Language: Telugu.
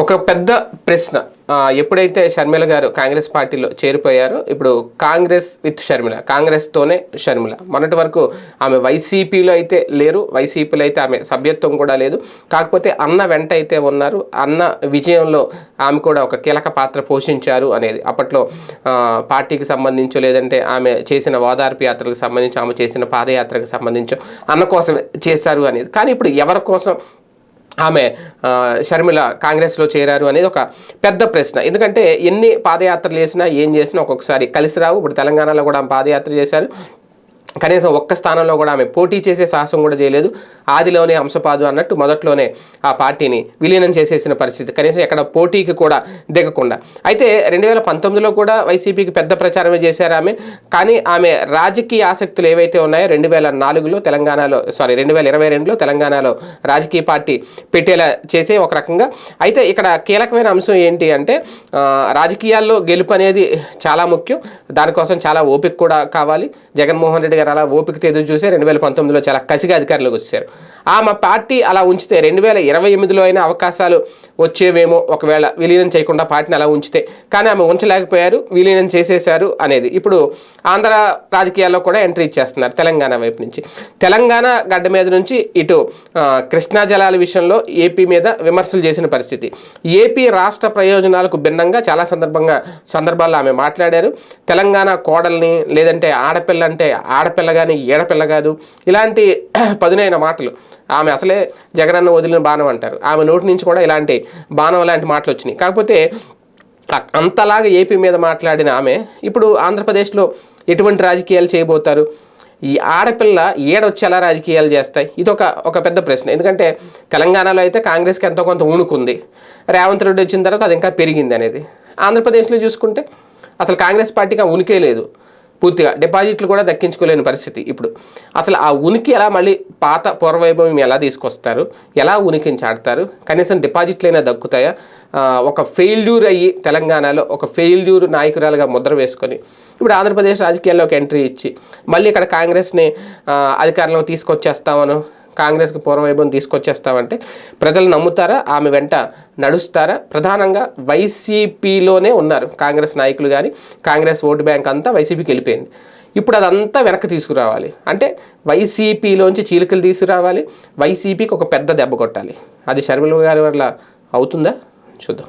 ఒక పెద్ద ప్రశ్న. ఎప్పుడైతే షర్మిల గారు కాంగ్రెస్ పార్టీలో చేరిపోయారో ఇప్పుడు కాంగ్రెస్ విత్ షర్మిల కాంగ్రెస్తోనే షర్మిల. మొన్నటి వరకు ఆమె వైసీపీలో అయితే లేరు వైసీపీలో అయితే ఆమె సభ్యత్వం కూడా లేదు. కాకపోతే అన్న వెంట అయితే ఉన్నారు. అన్న విజయంలో ఆమె కూడా ఒక కీలక పాత్ర పోషించారు అనేది. అప్పట్లో పార్టీకి సంబంధించో లేదంటే ఆమె చేసిన ఓదార్పు యాత్రకు సంబంధించి ఆమె చేసిన పాదయాత్రకు సంబంధించో అన్న కోసం చేశారు అనేది. కానీ ఇప్పుడు ఎవరి కోసం ఆమె షర్మిల కాంగ్రెస్లో చేరారు అనేది ఒక పెద్ద ప్రశ్న. ఎందుకంటే ఎన్ని పాదయాత్రలు చేసినా ఏం చేసినా ఒక్కొక్కసారి కలిసి రావు. ఇప్పుడు తెలంగాణలో కూడా ఆమె పాదయాత్ర చేశారు. కనీసం ఒక్క స్థానంలో కూడా ఆమె పోటీ చేసే సాహసం కూడా చేయలేదు. ఆదిలోనే అంశపాదు అన్నట్టు మొదట్లోనే ఆ పార్టీని విలీనం చేసేసిన పరిస్థితి. కనీసం ఎక్కడ పోటీకి కూడా దిగకుండా. అయితే రెండు వేల పంతొమ్మిదిలో కూడా వైసీపీకి పెద్ద ప్రచారమే చేశారు ఆమె. కానీ ఆమె రాజకీయ ఆసక్తులు ఏవైతే ఉన్నాయో రెండు వేల నాలుగులో తెలంగాణలో సారీ రెండు వేల ఇరవై రెండులో తెలంగాణలో రాజకీయ పార్టీ పెట్టేలా చేసే ఒక రకంగా. అయితే ఇక్కడ కీలకమైన అంశం ఏంటి అంటే రాజకీయాల్లో గెలుపు అనేది చాలా ముఖ్యం. దానికోసం చాలా ఓపిక కూడా కావాలి. జగన్మోహన్ రెడ్డి గారు అలా ఓపికతో ఎదురు చూసి రెండు వేల పంతొమ్మిదిలో చాలా కసిగా అధికారంలోకి వచ్చారు ఆమె పార్టీ అలా ఉంచితే రెండు వేల ఇరవై ఎనిమిదిలో అయినా అవకాశాలు వచ్చేవేమో ఒకవేళ విలీనం చేయకుండా పార్టీని అలా ఉంచితే. కానీ ఆమె ఉంచలేకపోయారు విలీనం చేసేశారు అనేది. ఇప్పుడు ఆంధ్ర రాజకీయాల్లో కూడా ఎంట్రీ ఇచ్చేస్తున్నారు తెలంగాణ వైపు నుంచి. తెలంగాణ గడ్డ మీద నుంచి ఇటు కృష్ణా జలాల విషయంలో ఏపీ మీద విమర్శలు చేసిన పరిస్థితి. ఏపీ రాష్ట్ర ప్రయోజనాలకు భిన్నంగా చాలా సందర్భంగా సందర్భాల్లో ఆమె మాట్లాడారు. తెలంగాణ కోడల్ని లేదంటే ఆడపిల్ల అంటే ఆడపిల్ల కానీ ఏడపిల్ల కాదు. ఇలాంటి పదునైన మాటలు. ఆమె అసలే జగనన్న వదిలిన బాణం అంటారు. ఆమె నోటి నుంచి కూడా ఇలాంటి బాణం లాంటి మాటలు వచ్చినాయి. కాకపోతే అంతలాగా ఏపీ మీద మాట్లాడిన ఆమె ఇప్పుడు ఆంధ్రప్రదేశ్లో ఎటువంటి రాజకీయాలు చేయబోతారు? ఈ ఆడపిల్ల ఏడొచ్చి ఎలా రాజకీయాలు చేస్తాయి? ఇది ఒక ఒక పెద్ద ప్రశ్న. ఎందుకంటే తెలంగాణలో అయితే కాంగ్రెస్కి ఎంతో కొంత ఊణుకుంది రేవంత్ రెడ్డి వచ్చిన తర్వాత అది ఇంకా పెరిగింది అనేది. ఆంధ్రప్రదేశ్లో చూసుకుంటే అసలు కాంగ్రెస్ పార్టీకి ఆ ఉనికే లేదు. పూర్తిగా డిపాజిట్లు కూడా దక్కించుకోలేని పరిస్థితి ఇప్పుడు. అసలు ఆ ఉనికి ఎలా మళ్ళీ పాత పూర్వవైభవం ఎలా తీసుకొస్తారు? ఎలా ఉనికిని చాడతారు కనీసం డిపాజిట్లైనా దక్కుతాయా? ఒక ఫెయిల్యూర్ అయ్యి తెలంగాణలో ఒక ఫెయిల్యూర్ నాయకురాలుగా ముద్ర వేసుకొని ఇప్పుడు ఆంధ్రప్రదేశ్ రాజకీయాల్లోకి ఎంట్రీ ఇచ్చి మళ్ళీ ఇక్కడ కాంగ్రెస్ని అధికారంలో తీసుకొచ్చేస్తామను. కాంగ్రెస్కి పూర్వవైభవం తీసుకొచ్చేస్తామంటే ప్రజలు నమ్ముతారా? ఆమె వెంట నడుస్తారా? ప్రధానంగా వైసీపీలోనే ఉన్నారు కాంగ్రెస్ నాయకులు కానీ కాంగ్రెస్ ఓటు బ్యాంక్ అంతా వైసీపీకి వెళ్ళిపోయింది. ఇప్పుడు అదంతా వెనక్కి తీసుకురావాలి. అంటే వైసీపీలోంచి చీలికలు తీసుకురావాలి వైసీపీకి ఒక పెద్ద దెబ్బ కొట్టాలి. అది షర్మిల గారి వల్ల అవుతుందా? చూద్దాం.